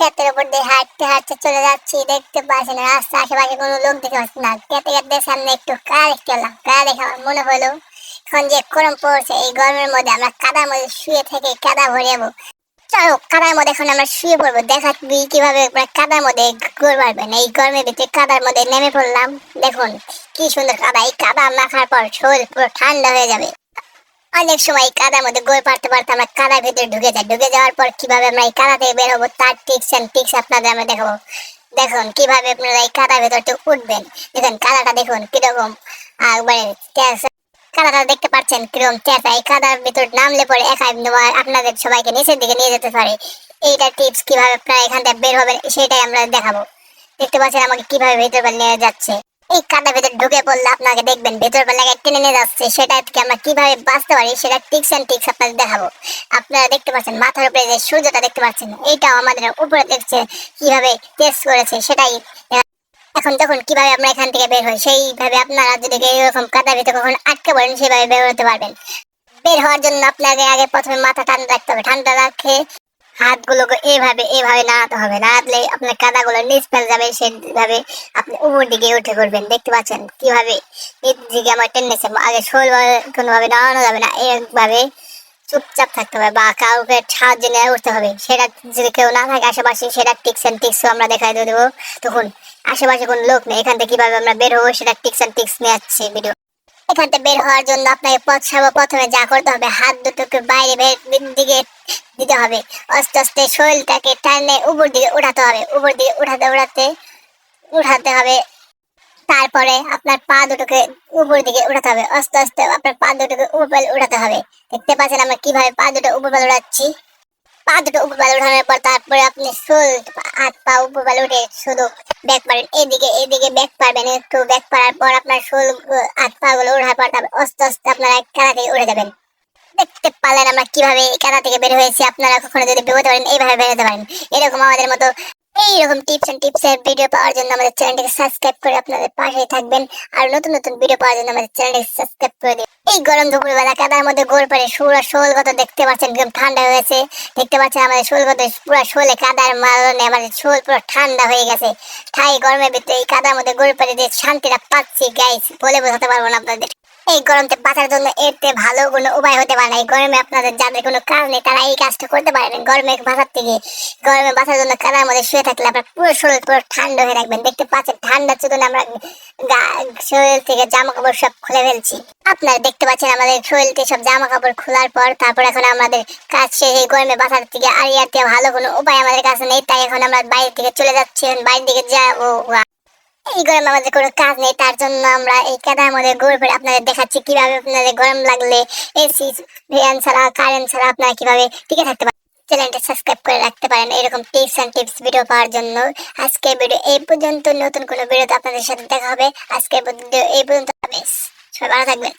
ক্ষেতের উপর দিয়ে হাঁটতে হাঁটতে চলে যাচ্ছি। দেখতে পাচ্ছি না রাস্তা আশেপাশে কোনো লোক দেখতে পাচ্ছি না। খেতে খেতে সামনে একটু কার দেখতে পেলাম। কার দেখে আমার মনে হলো, এখন যে গরম পড়ছে, এই গরমের মধ্যে আমরা কাদার মধ্যে শুয়ে থেকে কাদা ভরে যাব। চলো, কাদার মধ্যে এখন আমরা শুয়ে পড়ব। দেখাচ্ছি কীভাবে কাদার মধ্যে গোল পারবেন এই গরমের ভিতরে কাদার মধ্যে নেমে পড়লাম। দেখুন, কি সুন্দর কাদা। এই কাদা মাখার পর শরীর পুরো ঠান্ডা হয়ে যাবে। অনেক সময় কাদার মধ্যে গোল পারতে পারতে আমরা কাদার ভিতরে ঢুকে যাই। ঢুকে যাওয়ার পর কীভাবে আমরা এই কাদা থেকে বের হব, তার টিক্স অ্যান্ড টিক্স আপনাদের আমরা দেখাবো। দেখুন, কীভাবে আপনারা এই কাদার ভেতর থেকে উঠবেন। দেখুন, কাদাটা দেখুন কীরকম একবারে তেজ- কাদাটা দেখতে পাচ্ছেন কীরকম চেঁচা এই কাদার ভিতর নামলে পরে একাই আপনাদের সবাইকে নিচের দিকে নিয়ে যেতে পারে। এইটা টিপস কীভাবে আপনারা এখান থেকে বের হবেন, সেটাই আমরা দেখাবো। দেখতে পাচ্ছেন আমাকে কীভাবে ভেতর নিয়ে যাচ্ছে। এই কাদার ভেতর ঢুকে পড়লে আপনাকে দেখবেন, ভেতর টেনে নিয়ে যাচ্ছে। সেটা আমরা কীভাবে বাঁচতে পারি, সেটা টিক্স অ্যান্ড টিক্স আপনাদের দেখাবো। আপনারা দেখতে পাচ্ছেন, মাথার উপরে যে সূর্যটা দেখতে পাচ্ছেন এইটাও আমাদের উপরে দেখছে কীভাবে টেস্ট করেছে, সেটাই। এখন কীভাবে আমরা এখান থেকে বের হই, সেইভাবে আপনারা যদি কাদার ভিতরে কখন আটকে পড়েন সেভাবে বের হতে পারবেন। বের হওয়ার জন্য আপনাকে আগে প্রথমে মাথা ঠান্ডা রাখতে হবে। ঠান্ডা রাখে হাতগুলোকে এইভাবে এইভাবে নাড়াতে হবে। নাড়ালে আপনার কাদাগুলো নিচ ফেলে যাবে, সেভাবে আপনি উপর দিকে উঠে করবেন দেখতে পাচ্ছেন কীভাবে নিচ দিকে আমার টেন্ডেন্সি আগে শোল কোনোভাবে নাড়ানো যাবে না। এইভাবে চুপচাপ থাকতে হবে বা কাউকে সাহায্য নিয়ে উঠতে হবে। সেটা যদি কেউ না থাকে আশেপাশে, সেটা টিক্স অ্যান্ড টিক্স আমরা দেখাই দিয়ে দেবো। তখন আশেপাশে কোনো লোক নেই। এখান থেকে কীভাবে আমরা বের হব, সেটা টিক্স অ্যান্ড টিক্স নিয়ে যাচ্ছে ভিডিও এখান থেকে বের হওয়ার জন্য আপনাকে পথ প্রথমে যা করতে হবে, হাত দুটোকে বাইরে বের দিকে দিতে হবে। আস্তে আস্তে শরীরটাকে টানে উপর দিকে উঠাতে হবে। উপর দিকে উঠাতে উঠাতে উঠাতে হবে। তারপরে আপনার পা দুটোকে উপর দিকে উঠাতে হবে। আস্তে আস্তে আপনার পা দুটোকে উপর উঠাতে হবে। দেখতে পাচ্ছেন আমরা কীভাবে পা দুটো উপর উঠাচ্ছি? পা দুটো উপরবেলা উঠানোর পর তারপরে আপনি সোল হাত পা উপরবেলা উঠে শুধু ব্যাক পারেন। এদিকে এদিকে ব্যাক পারবেন। একটু ব্যাক পারার পর আপনার সোল হাত পা গুলো ওঠার পর তারপর আস্তে আস্তে আপনারা খেলা থেকে উঠে যাবেন। দেখতে পারলেন আমরা কীভাবে এই খেলা থেকে বের হয়েছি। আপনারা কখনো যদি বেরোতে পারেন, এইভাবে বেরোতে পারেন। এরকম আমাদের মতো এইরকম টিপস এন্ড টিপস এর ভিডিও পাওয়ার জন্য আমাদের চ্যানেলটিকে সাবস্ক্রাইব করে আপনাদের পাশেই থাকবেন। আর নতুন নতুন ভিডিও পাওয়ার জন্য আমাদের চ্যানেলটিকে সাবস্ক্রাইব করে দিন। এই গরম দুপুরবেলা কাদার মধ্যে গোল পরে পুরো শোল কত দেখতে পাচ্ছেন একদম ঠান্ডা হয়েছে। দেখতে পাচ্ছেন আমাদের শোল কত পুরো শোলে কাদার মারণে আমাদের শোল পুরো ঠান্ডা হয়ে গেছে। ঠাই গরমের ভিতরে এই কাদার মধ্যে গোল পরে যে শান্তিটা পাচ্ছি গাইস বলে বোঝাতে পারব না আপনাদের। এই গরমতে বাঁচার জন্য এর থেকে ভালো কোনো উপায় হতে পারে না। এই গরমে আপনাদের যাদের কোনো কাজ নেই, তারা এই কাজটা করতে পারেন গরমে বাঁচার থেকে, গরমে বাঁচার জন্য কাদার মধ্যে শুয়ে থাকলে আপনার পুরো শরীর পুরো ঠান্ডা হয়ে রাখবেন। দেখতে পাচ্ছেন, ঠান্ডার জন্য আমরা শরীর থেকে জামা কাপড় সব খুলে ফেলছি। আপনারা দেখতে পাচ্ছেন আমাদের শরীর থেকে সব জামা কাপড় খোলার পর তারপর এখন আমাদের কাজ শেষ। এই গরমে বাঁচার থেকে আর ইয়ার থেকে ভালো কোনো উপায় আমাদের কাছে নেই, তাই এখন আমরা বাইরের দিকে চলে যাচ্ছি। বাইরের দিকে যাব। এই গরম আমাদের কোনো কাজ নেই, তার জন্য আমরা এই কাদার মধ্যে ঘুরে ফিরে আপনাদের দেখাচ্ছি কীভাবে আপনাদের গরম লাগলে এসি ফ্যান ছাড়া কারেন্ট ছাড়া আপনারা কীভাবে টিকে থাকতে পারেন। চ্যানেলটা সাবস্ক্রাইব করে রাখতে পারেন এরকম টিপস অ্যান্ড টিপস ভিডিও পাওয়ার জন্য। আজকে ভিডিও এই পর্যন্ত, নতুন কোনো ভিডিওতে আপনাদের সাথে দেখা হবে। ভিডিও এই পর্যন্ত সবাই ভালো থাকবেন।